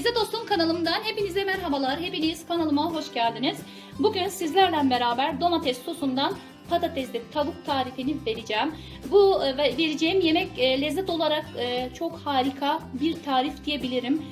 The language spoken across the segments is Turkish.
Lezzet Olsun kanalımdan hepinize merhabalar. Hepiniz kanalıma hoş geldiniz. Bugün sizlerle beraber domates sosundan patatesli tavuk tarifini vereceğim. Bu e, ve- vereceğim yemek e, lezzet olarak e, çok harika bir tarif diyebilirim.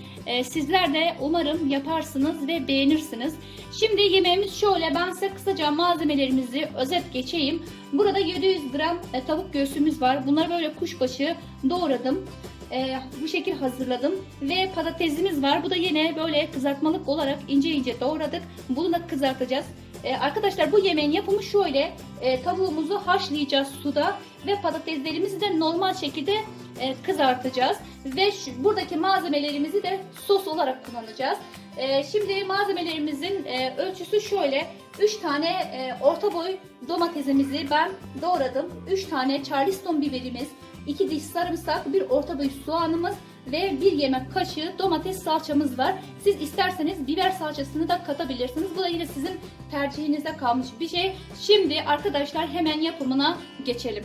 Sizler de umarım yaparsınız ve beğenirsiniz. Şimdi yemeğimiz şöyle. Ben size kısaca malzemelerimizi özet geçeyim. Burada 700 gram tavuk göğsümüz var. Bunları böyle kuşbaşı doğradım. E, bu şekil hazırladım. Ve patatesimiz var. Bu da yine böyle kızartmalık olarak ince ince doğradık. Bunu da kızartacağız. E, arkadaşlar bu yemeğin yapımı şöyle. E, tavuğumuzu haşlayacağız suda ve patateslerimizi de normal şekilde e, kızartacağız. Ve şu, buradaki malzemelerimizi de sos olarak kullanacağız. E, şimdi malzemelerimizin e, ölçüsü şöyle. 3 tane e, orta boy domatesimizi ben doğradım. 3 tane charleston biberimiz, 2 diş sarımsak, bir orta boy soğanımız ve bir yemek kaşığı domates salçamız var. Siz isterseniz biber salçasını da katabilirsiniz. Bu da yine sizin tercihinize kalmış bir şey. Şimdi arkadaşlar hemen yapımına geçelim.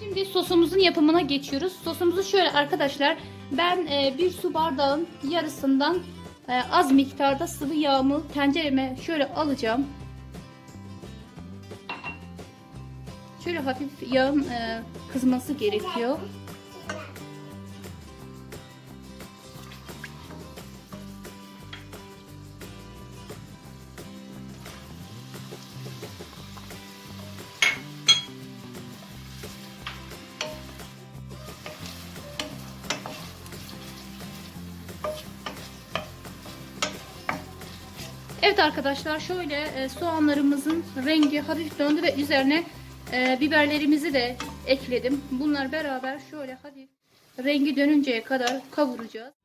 Şimdi sosumuzun yapımına geçiyoruz. Sosumuzu şöyle arkadaşlar ben e, bir su bardağın yarısından e, az miktarda sıvı yağımı tencereme şöyle alacağım. Şöyle hafif yağın e, kızması gerekiyor. Evet arkadaşlar şöyle e, soğanlarımızın rengi hafif döndü ve üzerine e, biberlerimizi de ekledim. Bunlar beraber şöyle hafif rengi dönünceye kadar kavuracağız.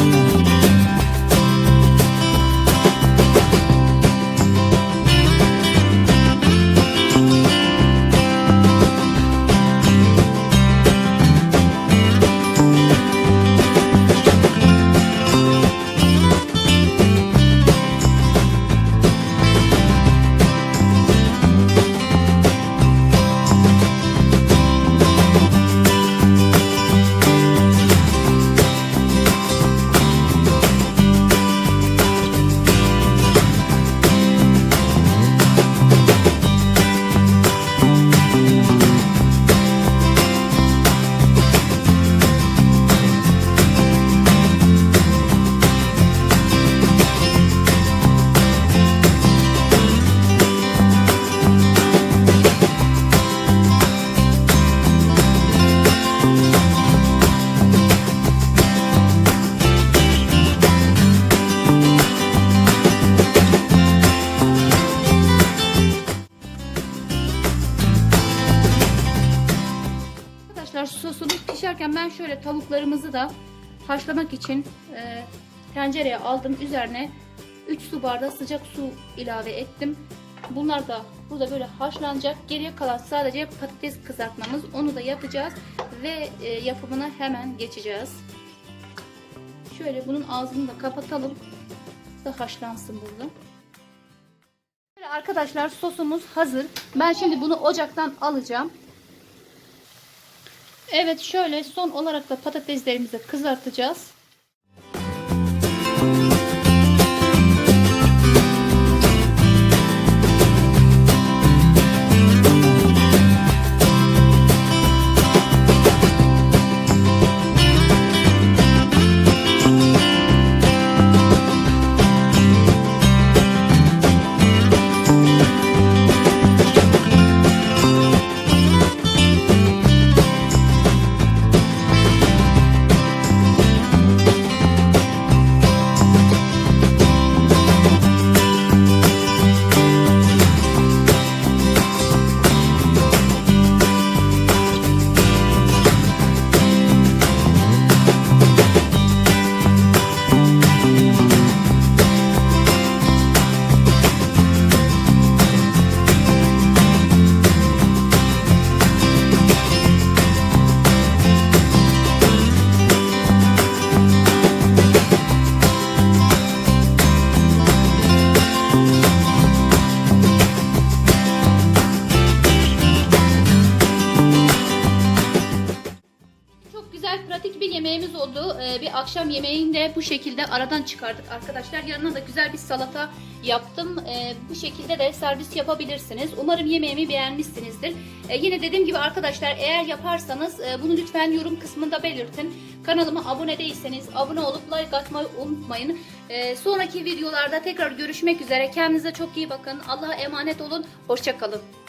Arkadaşlar şöyle tavuklarımızı da haşlamak için e, tencereye aldım. Üzerine 3 su bardağı sıcak su ilave ettim. Bunlar da burada böyle haşlanacak. Geriye kalan sadece patates kızartmamız. Onu da yapacağız ve e, yapımına hemen geçeceğiz. Şöyle bunun ağzını da kapatalım. Da haşlansın burada. Arkadaşlar sosumuz hazır. Ben şimdi bunu ocaktan alacağım. Evet şöyle son olarak da patateslerimizi kızartacağız. Yemeğimiz oldu. Ee, bir akşam yemeğini de bu şekilde aradan çıkardık arkadaşlar. Yanına da güzel bir salata yaptım. Ee, bu şekilde de servis yapabilirsiniz. Umarım yemeğimi beğenmişsinizdir. Ee, yine dediğim gibi arkadaşlar eğer yaparsanız e, bunu lütfen yorum kısmında belirtin. Kanalıma abone değilseniz abone olup like atmayı unutmayın. Ee, sonraki videolarda tekrar görüşmek üzere. Kendinize çok iyi bakın. Allah'a emanet olun. Hoşçakalın.